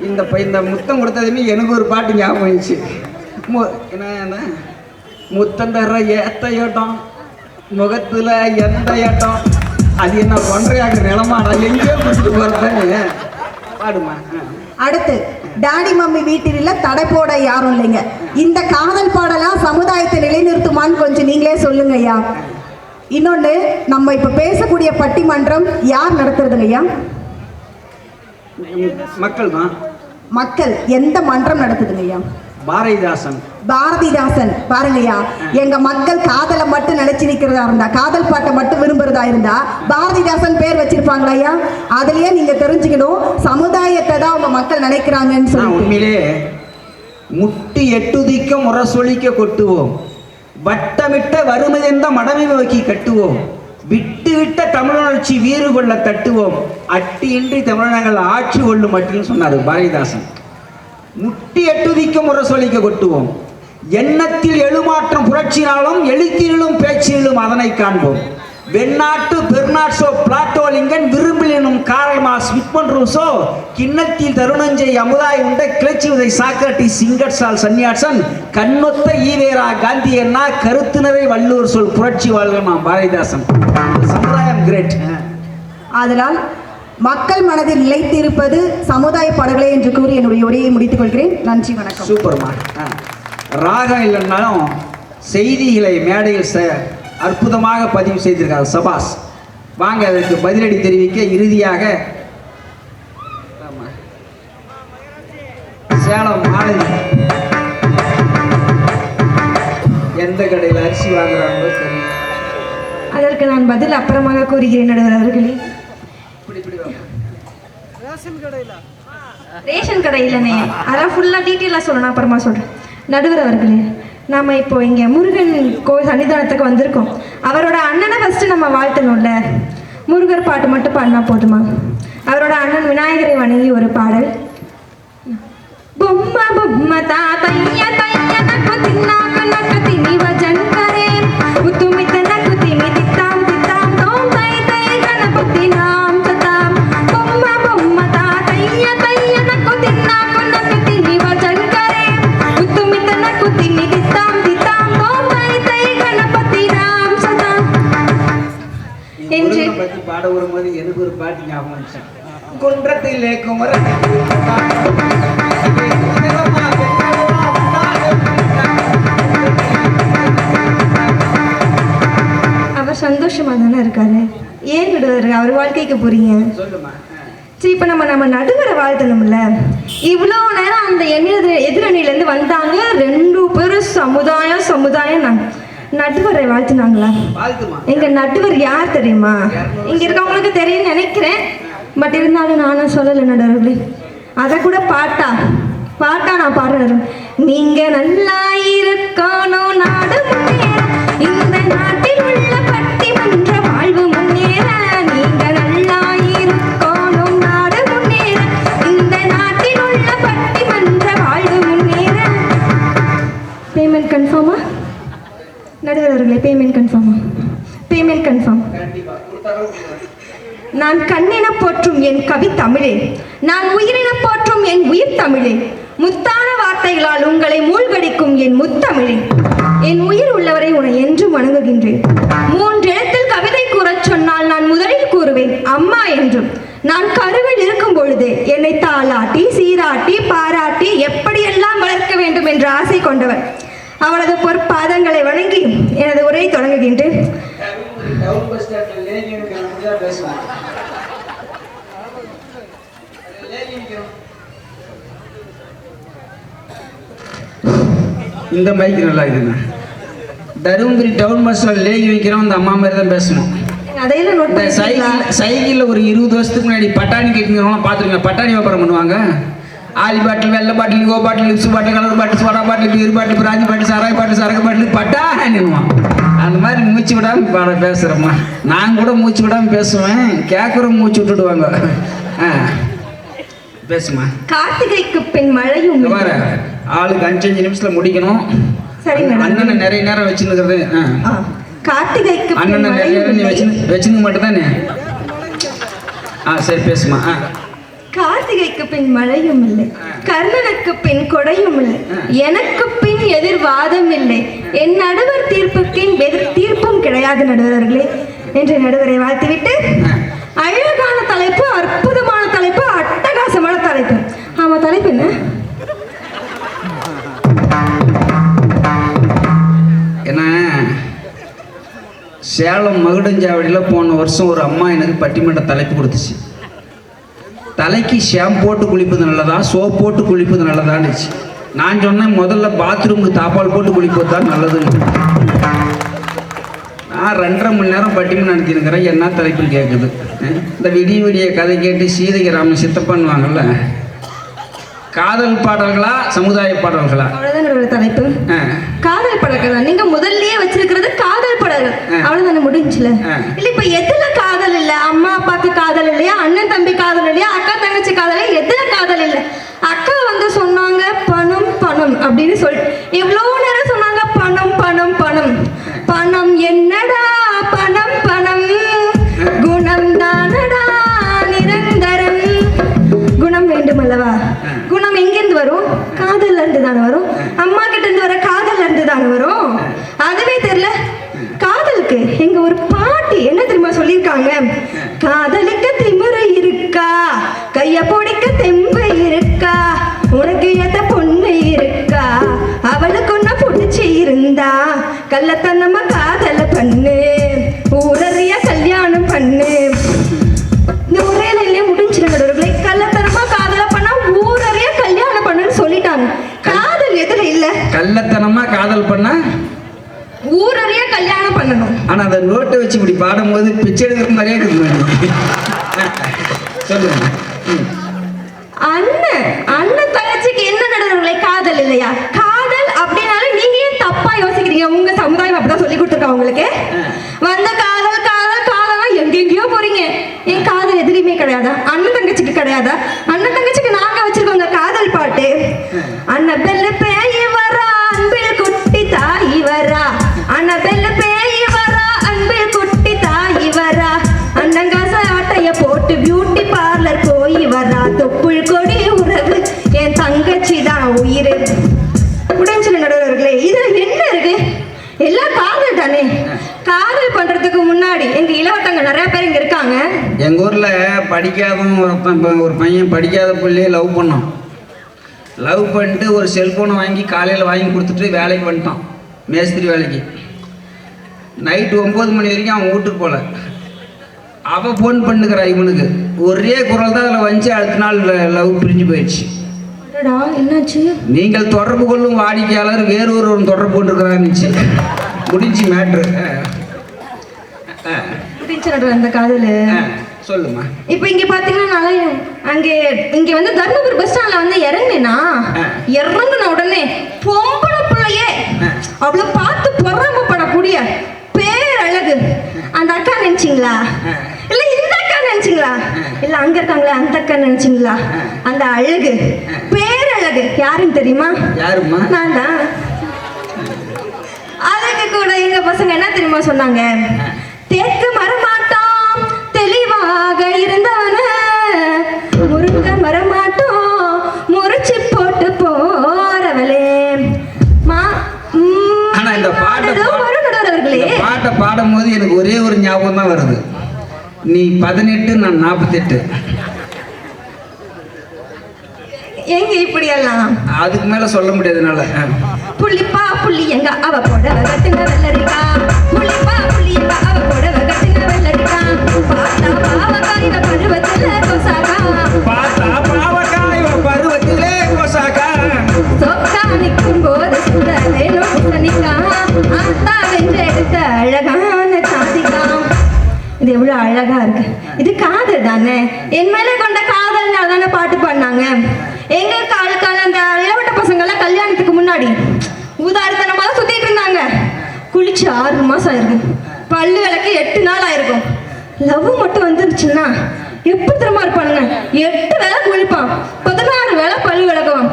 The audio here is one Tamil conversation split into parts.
இந்த இந்த முத்தம் கொடுத்ததுமே எனக்கு ஒரு பாட்டு ஞாபகம் வந்துச்சு. என்ன முத்தம் தர்ற ஏத்த இடம் முகத்துல எந்த இடம் அது என்ன ஒன்றையாக நிலமாடா? எங்கேயோ கொடுத்துட்டு போறதானே பாடுமா. அடுத்து டாடி மம்மி வீட்டில் தடை போட யாரும் இல்லைங்க. இந்த காதல் பாடலாம் சமுதாயத்தை நிலைநிறுத்துமான்னு கொஞ்சம் நீங்களே சொல்லுங்க ஐயா. இன்னொன்று நம்ம இப்போ பேசக்கூடிய பட்டிமன்றம் யார் நடத்துறதுங்க ஐயா? மக்கள் தான் மக்கள் எந்த மன்றம் நடத்துதுங்க ஐயா பாரதிதாசன். பாரதிதாசன் பாருங்கய்யா எங்க மக்கள் காதலை மட்டும் நினைச்சு நிக்கிறதா இருந்தா காதல் பாட்டை மட்டும் விரும்புறதா இருந்தா பாரதிதாசன் பேர் வச்சிருப்பாங்களா ஐயா அதுலயே நீங்க தெரிஞ்சுக்கணும் சமுதாயத்தை தான் உங்க மக்கள் நினைக்கிறாங்கன்னு நான் சொல்லி உண்மையிலே முட்டி எட்டுதிக்க முரசொலிக்க கொட்டுவோம். வட்டமிட்ட வறுமையெந்த மடமை நோக்கி கட்டுவோம். விட்டுவிட்ட தமிழர்ச்சி தமிழுணர்ச்சி வீறு கொள்ள தட்டுவோம். அட்டியின்றி தமிழனங்கள் ஆட்சி கொள்ளும் அப்படின்னு சொன்னார் பாரதிதாசன். முட்டி எட்டுதிக்க முரசொலிக்க கொட்டுவோம். எண்ணத்தில் எழுமாற்றம் புரட்சினாலும் எழுத்திலும் பேச்சிலும் அதனை காண்போம். வெண்ணாட்டு பெர்னாட்சோ பிளாட்டோலிங்கன் விரும்பில் எனும் காரல்மாஸ் விட்மன் ரூசோ கிண்ணத்தில் தருணஞ்சை அமுதாய் உண்ட கிளச்சிவதை சாக்ரட்டி சிங்கட்சால் சன்னியாசன் கண்ணொத்த ஈவேரா காந்தி அண்ணா கருத்துணரை வள்ளுவர் சொல் புரட்சி வாழ்க பாரதிதாசன். சமுதாயம் கிரேட். அதனால் மக்கள் மனதில் நிலைத்திருப்பது சமுதாய பாடல்களே என்று கூறி என்னுடைய உரையை முடித்துக் கொள்கிறேன். நன்றி வணக்கம். சூப்பர்மா. ராகம் இல்லைன்னாலும் செய்திகளை மேடையில் அற்புதமாக பதிவு செய்திருக்காங்க சபாஸ். வாங்க அதற்கு பதிலடி தெரிவிக்க இறுதியாக ஆமா. சேலம் மாலதி எந்த கடையில் அரிசி வாங்குறாங்களோ தெரியும் அதற்கு நான் பதில் அப்புறமாக கூறுகிறேன் நடுவர் அவர்களே. ரேஷன் கடை இல்லைனே அதான் ஃபுல்லாக டீட்டெயிலாக சொல்லணும் அப்புறமா சொல்கிறேன் நடுவர் அவர்களே நாம இப்போ இங்க முருகன் கோயில் சன்னிதானத்துக்கு வந்திருக்கோம். அவரோட அண்ணனை ஃபர்ஸ்ட் நம்ம வாழ்த்தணும்ல. முருகர் பாட்டு மட்டும் பாடினா போதுமா? அவரோட அண்ணன் விநாயகரை வணங்கி ஒரு பாடல். பொம்மை பொம்மை தாத்தையா தையா நக்கு தின்னாக்கு நக்கு தினி வஜன் என்று பாட வரும்போது எனக்கு ஒரு பாட்டு ஞாபகம் வந்துச்சு. குன்றத்திலே குமரன் அவர் சந்தோஷமா தானே இருக்காரு? ஏன் நடுவர் அவர் வாழ்க்கைக்கு போறீங்க? சொல்லுமா சரி இப்போ நம்ம நம்ம நடுவரை வாழ்த்தணும்ல. இவ்வளோ நேரம் அந்த எண்ணில் எதிரணிலேருந்து வந்தாங்க. ரெண்டு பேரும் சமுதாயம் சமுதாயம் நான் நடுவரை வாழ்த்துனாங்களா? எங்க நடுவர் யார் தெரியுமா? இங்க இருக்கவங்களுக்கு தெரியும்னு நினைக்கிறேன். பட் இருந்தாலும் நானும் சொல்லலை நடுவர்களே. அதை கூட பாட்டா? பாட்டா நான் பாடுறேன் நீங்க நல்லா இருக்கணும் நாடு இந்த நாட்டில் நடுவர் அவர்களே பேமெண்ட் கன்ஃபார்மா பேமெண்ட் கன்ஃபார்ம் நான் கண்ணென போற்றும் என் கவி தமிழே. நான் உயிரின போற்றும் என் உயிர் தமிழே. முத்தான வார்த்தைகளால் உங்களை மூழ்கடிக்கும் என் முத்தமிழே. என் உயிர் உள்ளவரை உன்னை என்றும் வணங்குகின்றேன். மூன்றெழுத்தில் கவிதை கூறச் சொன்னால் நான் முதலில் கூறுவேன் அம்மா என்றும். நான் கருவில் இருக்கும் பொழுது என்னை தாளாட்டி சீராட்டி பாராட்டி எப்படியெல்லாம் வளர்க்க வேண்டும் என்ற ஆசை கொண்டவர் அவளது பொற்பாதங்களை வணங்கி எனது உரையை தொடங்குகின்றேன். இந்த மைக் நல்லா இருக்குங்க தருமபுரி டவுன் பஸ் ஸ்டாண்ட் லேகி வைக்கிறோம் அந்த அம்மா மாதிரி தான் பேசணும். சைக்கிள் சைக்கிளில் ஒரு இருபது வருஷத்துக்கு முன்னாடி பட்டாணி கேட்குறவங்களாம் பார்த்துருங்க பட்டாணி வியாபாரம் பண்ணுவாங்க? ஆலி பாட்டில் வெள்ளை பாட்டில் கோ bottle lips bottle colour bottle soda bottle beer bottle brandy bottle சராய் பாட்டில் சரக்கு பாட்டில் பட்டாணிடுவான் அந்த மாதிரி மூச்சு விடாமல் பாட பேசுகிறோம்மா நான் கூட மூச்சு விடாமல் பேசுவேன். கேட்குறோம் மூச்சு விட்டுடுவாங்க. ஆ. பேசுமா. கார்த்திகைக்கு பின் மழையும் பாரு ஆளுக்கு அஞ்சு அஞ்சு நிமிஷத்தில் முடிக்கணும். சரி அண்ணனை நிறைய நேரம் வச்சுருக்கிறது கார்த்திகைக்கு அண்ணனை நிறைய நேரம் வச்சுன்னு மட்டும் தானே ஆ சரி பேசுமா. ஆ. கார்த்திகைக்கு பின் மழையும் இல்லை. கர்ணனுக்கு பின் கொடையும் இல்லை. எனக்கு பின் எதிர்வாதம் இல்லை. என் நடுவர் தீர்ப்புக்கு எதிர் தீர்ப்பும் கிடையாது நடுவர்களே என்று நடுவரை வாழ்த்துவிட்டு அழகான தலைப்பு அற்புதமான தலைப்பு அட்டகாசமான தலைப்பு. ஆமா தலைப்பு என்ன? ஏன்னா சேலம் மகுடஞ்சாவடியில் போன வருஷம் ஒரு அம்மா எனக்கு பட்டிமன்ற தலைப்பு கொடுத்துச்சு. தலைக்கு ஷாம்பு போட்டு குளிப்பது நல்லதா? சோப் போட்டு குளிப்பது நல்லதான்னுச்சு நான் சொன்னேன் முதல்ல பாத்ரூமுக்கு தாப்பால் போட்டு குளிப்பது தான் நல்லதுன்னு நான் ரெண்டரை மணி நேரம் பட்டிமன்றம் நடத்தினுக்கிறேன் என்ன தலைப்புன்னு கேட்குது இந்த விடிய விடிய கதை கேட்டு சீதைக்கு ராமன் சித்தப்பான்வாங்கல்ல காதல் பாடல்களா சமுதாய பாடல்களா? அவ்வளவுதான் தலைப்பு? காதல் படங்கள் தான். நீங்க முதல்லயே வச்சிருக்கிறது காதல் படங்கள் ஆ. அவ்வளவுதானே முடிஞ்சுல. இல்ல இப்ப எதுல பாட்டி என்ன தெரியுமா சொல்லியிருக்காங்க? காதலுக்கு திமிரு இருக்கா? கைய பிடிக்க தெம்பு இருக்கா? உனக்கு ஏத்த பொண்ணு இருக்கா? அவளுக்கு ஒன்ன பிடிச்சி இருந்தா கள்ளத்தனமா காதல பண்ணு. ஊரறிய கல்யாணம் பண்ணு. இந்த ஒரே லைன்லயே முடிஞ்சிரு நடுவர்களே கள்ளத்தனமா காதல பண்ணா ஊரறிய கல்யாணம் பண்ணுன்னு சொல்லிட்டாங்க. காதல் எதுல இல்ல? கள்ளத்தனமா காதல் பண்ணா ஊரறிய கல்யாணம் பண்ணணும். ஆனா அந்த நோட்டை வச்சு இப்படி பாடும்போது பிச்சை எடுக்கிற மாதிரியே இருக்குது சொல்லுங்க. அண்ணன் அண்ணன் தங்கச்சிக்கு என்ன நடுவர்களே காதல் இல்லையா? காதல் அப்படின்னாலே நீங்க ஏன் தப்பா யோசிக்கிறீங்க? உங்க சமுதாயம் அப்படிதான் சொல்லி கொடுத்துருக்கா உங்களுக்கு? வந்த காதல் காதல் காதலா எங்கெங்கேயோ போறீங்க. என் காதல் எதுலையுமே கிடையாதா? அண்ணன் தங்கச்சிக்கு கிடையாதா? அண்ணன் தங்கச்சிக்கு நாங்க வச்சிருக்கோங்க காதல் பாட்டு. அண்ணன் பெல்ல இருக்காங்க எங்க ஊர்ல படிக்காதவன் ஒருத்தன் இப்ப ஒரு பையன் படிக்காத பிள்ளைய லவ் பண்ணான். லவ் பண்ணிட்டு ஒரு செல்போனை வாங்கி காலையில் வாங்கி கொடுத்துட்டு வேலைக்கு வந்துட்டான். மேஸ்திரி வேலைக்கு. நைட்டு ஒம்பது மணி வரைக்கும் அவன் வீட்டுக்கு போகல அவள் ஃபோன் பண்ணுக்கிறா இவனுக்கு. ஒரே குரல் தான் அதில் வந்துச்சு அடுத்த நாள் லவ் பிரிஞ்சு போயிடுச்சு. என்னாச்சு? நீங்கள் தொடர்பு கொள்ளும் வாடிக்கையாளர் வேறு ஒருவன் தொடர்பு கொண்டிருக்கிறான்னுச்சு முடிஞ்சு மேட்ரு முடிஞ்சு நடுவர் அந்த காதல். சொல்லுமா. இப்போ இங்க பாத்தீங்கன்னா அங்க இங்க வந்து தர்மபுரி பஸ் ஸ்டாண்ட்ல வந்து இறங்கினேனா ஆ. இறங்குன உடனே பொம்பளை பிள்ளையே. அவளை பார்த்து பொறாமப்படக்கூடிய பேரழகு. அந்த அக்கா நினைச்சிங்களா. இல்ல இந்த அக்கா நினைச்சிங்களா? இல்ல அங்க இருக்காங்களே அந்த அக்கா நினைச்சிங்களா. அந்த அழகு பேரழகு. யாருன்னு தெரியுமா? யாரும்மா? நான் தான். அதுக்கு கூட எங்க பசங்க என்ன தெரியுமா சொன்னாங்க? தேக்கு மரமாட்டோம் தெளிவாக இருந்தவன முருங்க மரமாட்டோம் முறிச்சு போட்டு போறவளே. மா ஆனா இந்த பாட்டை அவர்களே. பாட்டை பாடும்போது எனக்கு ஒரே ஒரு ஞாபகம் தான் வருது. நீ பதினெட்டு நான் நாற்பத்தெட்டு. எங்க இப்படி எல்லாம் அதுக்கு மேல சொல்ல முடியாதுனால புள்ளிப்பா புள்ளி எங்க அவ புடவ கட்டுன பார்த்தா பாவக்காய் பருவத்திலே கோசாக்கா சொக்கா நிற்கும் போது சுடலேனோ புத்தனிக்கா ஆத்தா வென்றெடுத்த அழகான சாதிக்கா. இது எவ்வளவு அழகா இருக்கு. இது காதல் தானே? என் மேல கொண்ட காதல்னால தானே பாட்டு பாடினாங்க. எங்க கால கால அந்த இளவட்ட பசங்க எல்லாம் கல்யாணத்துக்கு முன்னாடி ஊதாரித்தனமா தான் சுத்திட்டு இருந்தாங்க. குளிச்சு ஆறு மாசம் ஆயிருக்கும் பல்லு விளக்கு எட்டு நாள் ஆயிருக்கும். லவ் மட்டும் வந்துருச்சுன்னா எப்படி தெரியுமா இருப்பானுங்க? எட்டு வேலை குளிப்பான். பதினாறு வேலை பல்லு விளக்குவான்.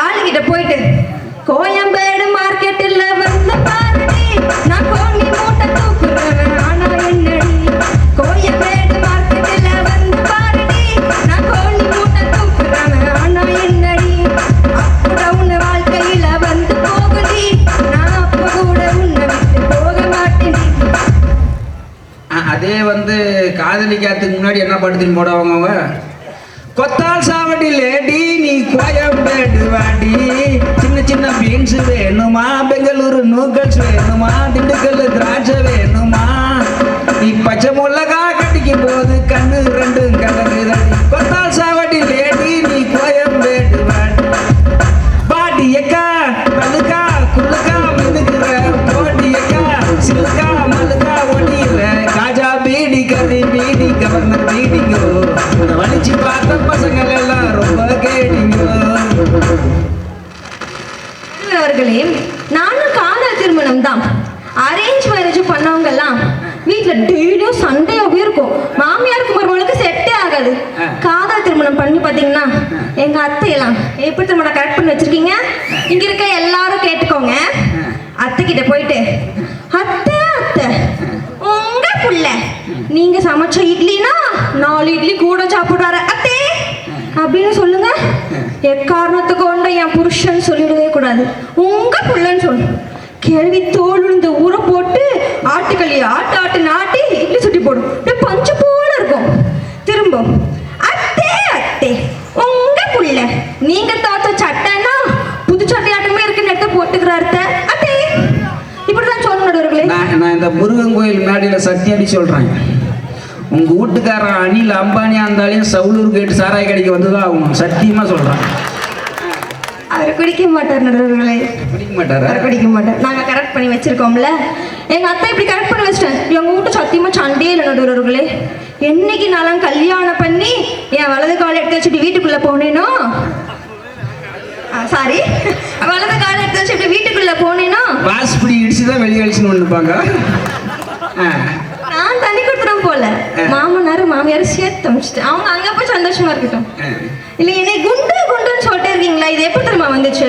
ஆளுகிட்ட போயிட்டு கோயம்பேடு மார்க்கெட்டில் வந்து பாருங்க அதே வந்து காதலிக்காத்துக்கு முன்னாடி என்ன படுத்துன்னு போடுவாங்க அவங்க? கொத்தால் சாவடி லேடி நீ கோயம்பேடு வாடி சின்ன சின்ன பீன்ஸ் வேணுமா? பெங்களூரு நூக்கல்ஸ் வேணுமா? திண்டுக்கல் திராட்சை வேணுமா? நீ பச்சை மிளகா அவர்களே நானும் காதல் திருமணம் தான் அரேஞ்ச் மேரேஜ் பண்ணவங்க எல்லாம் வீட்டுல டெய்லியும் சண்டையாவே இருக்கும். மாமியாருக்கு மருமகளுக்கு செட்டே ஆகாது. காதல் திருமணம் பண்ணி பாத்தீங்கன்னா எங்க அத்தையெல்லாம் எப்படி திருமணம் கரெக்ட் பண்ணி வச்சிருக்கீங்க? இங்க இருக்க எல்லாரும் கேட்டுக்கோங்க. அத்தை கிட்ட போயிட்டு அத்தை அத்தை உங்க புள்ள நீங்க சமைச்ச இட்லினா நாலு இட்லி கூட சாப்பிடுறாரு அத்தே அப்படின்னு சொல்லுங்க. எக்காரணத்துக்கு கொண்டு என் புருஷன் சொல்லிடவே கூடாது. உங்க புள்ளன்னு சொல்லு. கேள்வி தோல் இந்த ஊரை போட்டு ஆட்டுக்களி ஆட்டு ஆட்டு நாட்டி இட்லி சுட்டி போடும். பஞ்சு போல இருக்கும். திரும்ப. அத்தே அத்தே. உங்க புள்ள. நீங்க தாத்த சட்டைன்னா புது சட்டை ஆட்டமே இருக்கு போட்டுக்கிறாரு அத்தை. அத்தே. இப்படிதான் சொல்லணும் நடுவர்களே. நான் இந்த முருகன் கோயில் மேடையில சட்டி அடி சொல்கிறேன் உங்கள் வீட்டுக்காரன் அனில் அம்பானியா இருந்தாலையும் சவுலூர் கேட்டு சாராய கடைக்கு வந்து தான் ஆகணும். சத்தியமாக சொல்கிறேன் அவர் குடிக்க மாட்டார் நடுவர்களே பிடிக்க மாட்டாரா? அவர் குடிக்க மாட்டார். நாங்க கரெக்ட் பண்ணி வச்சிருக்கோம்ல. எங்க அத்தை இப்படி கரெக்ட் பண்ணி வச்சிட்டேன். எங்க வீட்டு சத்தியமா சண்டையே இல்லை நடுவர்களே என்னைக்கு நாளாம் கல்யாணம் பண்ணி என் வலது காலை எடுத்து வச்சுட்டு வீட்டுக்குள்ள போனேனோ? சாரி வலது காலை எடுத்து வச்சுட்டு வீட்டுக்குள்ள போனேனோ? வாஸ்படி இடிச்சு தான் வெளியே அழிச்சுன்னு நான் தண்ணி கொடுத்துறேன் போல மாமனார் மாமியார் சேர்த்து அமைச்சிட்டு அவங்க அங்க போய் சந்தோஷமா இருக்கட்டும். இல்ல என்னை குண்டு குண்டுன்னு சொல்லிட்டே இருக்கீங்களா? இது எப்போ தெரியுமா வந்துச்சு?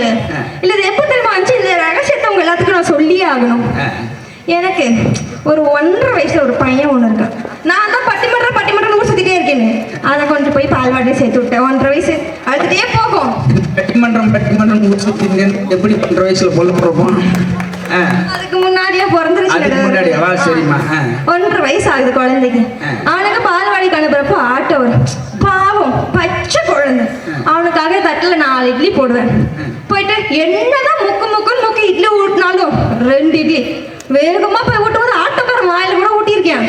இல்ல இது எப்போ தெரியுமா வந்துச்சு? இந்த ரகசியத்தை உங்க எல்லாத்துக்கும் நான் சொல்லியே ஆகணும். எனக்கு ஒரு ஒன்றரை வயசுல ஒரு பையன் ஒன்று இருக்கான். நான் தான் பட்டிமன்றம் பட்டிமன்றம் ஊர் சுத்திட்டே இருக்கேன்னு அதை கொண்டு போய் பால்வாடி சேர்த்து விட்டேன். ஒன்றரை வயசு. அழுதுட்டே போகும்? பட்டிமன்றம் பட்டிமன்றம் ஊற்றி எப்படி பண்ற வயசுல பொல்ல போறோம். ஆ. அதுக்கு முன்னாடியே பிறந்துருச்சு. ஒன்றரை வயசு ஆகுது குழந்தைக்கு. அவனுக்கு பால்வாடிக்கு அனுப்புறப்போ ஆட்டோ வரும் பாவம் பச்சை குழந்தை. அவனுக்காக தட்டில் நாலு இட்லி போடுவேன். போயிட்டு என்னதான் முக்கு முக்குன்னு முக்கு இட்லி ஊட்டினாலும் ரெண்டு இட்லி. வேகமா போய் ஊட்டும் போது ஆட்டோக்காரன் வாயில கூட ஊட்டியிருக்கேன்.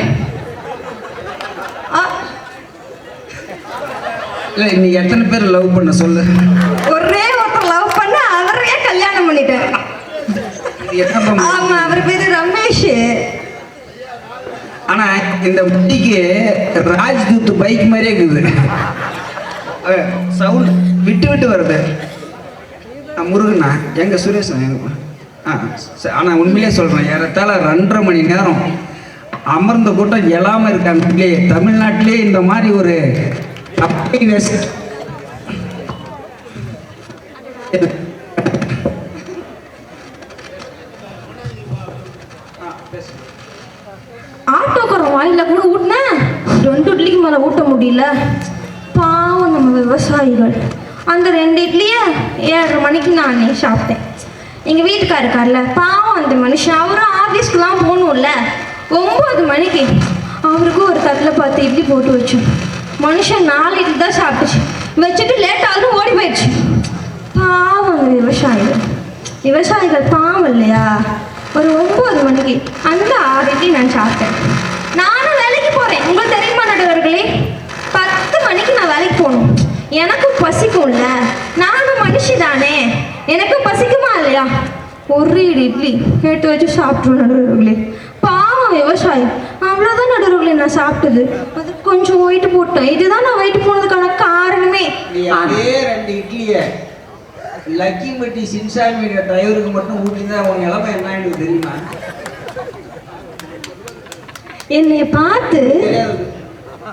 இல்லை இன்னைக்கு எத்தனை பேர் லவ் பண்ண சொல்லு? ஒரே ஒருத்தர் லவ் பண்ண அவரையே கல்யாணம் பண்ணிட்டேன். ஆமா அவர் பேரு ரமேஷ். ஆனா இந்த முட்டிக்கு ராஜ்தூத் பைக் மாதிரியே இருக்குது. சவுண்ட் விட்டு விட்டு வருது. முருகண்ணா எங்க சுரேஷ் எங்க ஆ ச- ஆனா உண்மையிலே சொல்றேன் ஏறத்தாழ ரெண்டரை மணி நேரம் அமர்ந்த கூட்டம் எழாம இருக்காங்க இல்லையே தமிழ்நாட்டிலே இந்த மாதிரி ஒரு happiness. வாயில கூட ஊட்டினேன் ரெண்டு இட்லிக்கு மேலே ஊட்ட முடியல. பாவம் நம்ம விவசாயிகள். அந்த ரெண்டு இட்லியை ஏழரை மணிக்கு நான் சாப்பிட்டேன். எங்கள் வீட்டுக்கார் இருக்கார்ல பாவம் அந்த மனுஷன். அவரும் ஆஃபீஸ்க்குலாம் போகணும்ல. ஒம்பது மணிக்கு அவருக்கும் ஒரு தட்டில் பத்து இட்லி போட்டு வச்சோம். மனுஷன் நாலு இட்லி தான் சாப்பிட்டுச்சு. வச்சுட்டு லேட் ஆகும் ஓடி போயிடுச்சு. பாவம் அந்த விவசாயிகள். விவசாயிகள் பாவம் இல்லையா? ஒரு ஒன்பது மணிக்கு அந்த ஆறு இட்லி நான் சாப்பிட்டேன். நானும் வேலைக்கு போறேன். உங்களுக்கு தெரியுமா நடுவர்களே? பத்து மணிக்கு நான் வேலைக்கு போகணும். எனக்கும் பசிக்கும்ல நானும் மனுஷி தானே எனக்கும் பசிக்குமா இல்லையா? ஒரு இட்லி. கேட்டு வச்சு சாப்பிட்ருவோம் நடுவர்களே. பாவம் விவசாயி அவ்வளோதான் நடுவர்களே நான் சாப்பிட்டது. அது கொஞ்சம் ஒயிட்டு போட்டேன். இதுதான் நான் ஒயிட்டு போனதுக்கான காரணமே. அதே ரெண்டு இட்லியை லக்கிம்பட்டி சின்சாமி டிரைவருக்கு மட்டும் ஊட்டி தான் உங்க நிலைமை என்ன எனக்கு தெரியுமா? என்னைய பார்த்து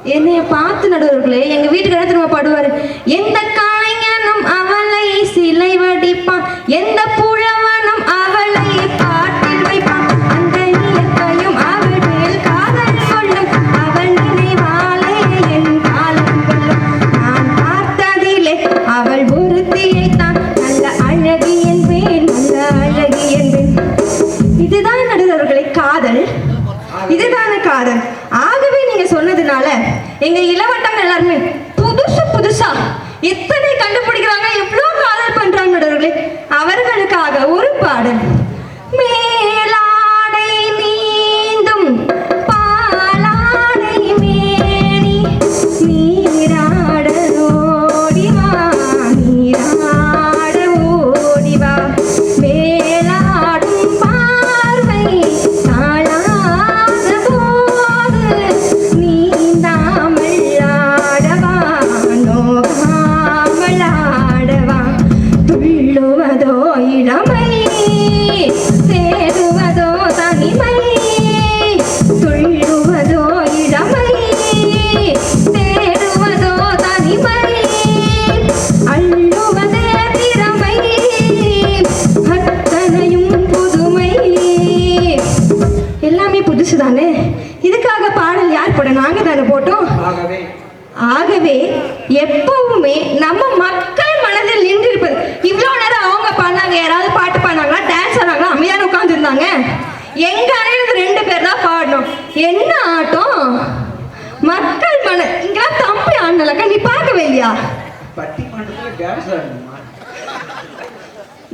என்னைய பார்த்து நடுவர்களே எங்க வீட்டுக்கு திரும்ப பாடுவாரு? எந்த கலைஞனும் அவளை சிலை வடிப்பான் எந்த புழவனும்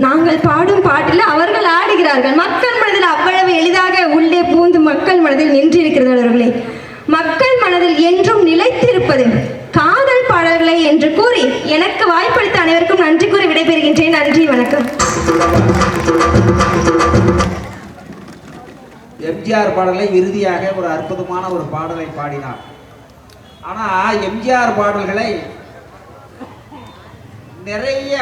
நாங்கள் பாடும் பாட்டில் அவர்கள் ஆடுகிறார்கள். மக்கள் மனதில் அவ்வளவு எளிதாக உள்ளே பூந்து மக்கள் மனதில் நின்றிருக்கிறார்களே மக்கள் மனதில் என்றும் நிலைத்திருப்பது காதல் பாடல்களை என்று கூறி எனக்கு வாய்ப்பளித்த அனைவருக்கும் நன்றி கூறி விடைபெறுகின்றேன். நன்றி வணக்கம். எம்ஜிஆர் பாடலை இறுதியாக ஒரு அற்புதமான ஒரு பாடலை பாடினார். ஆனால் எம்ஜிஆர் பாடல்களை நிறைய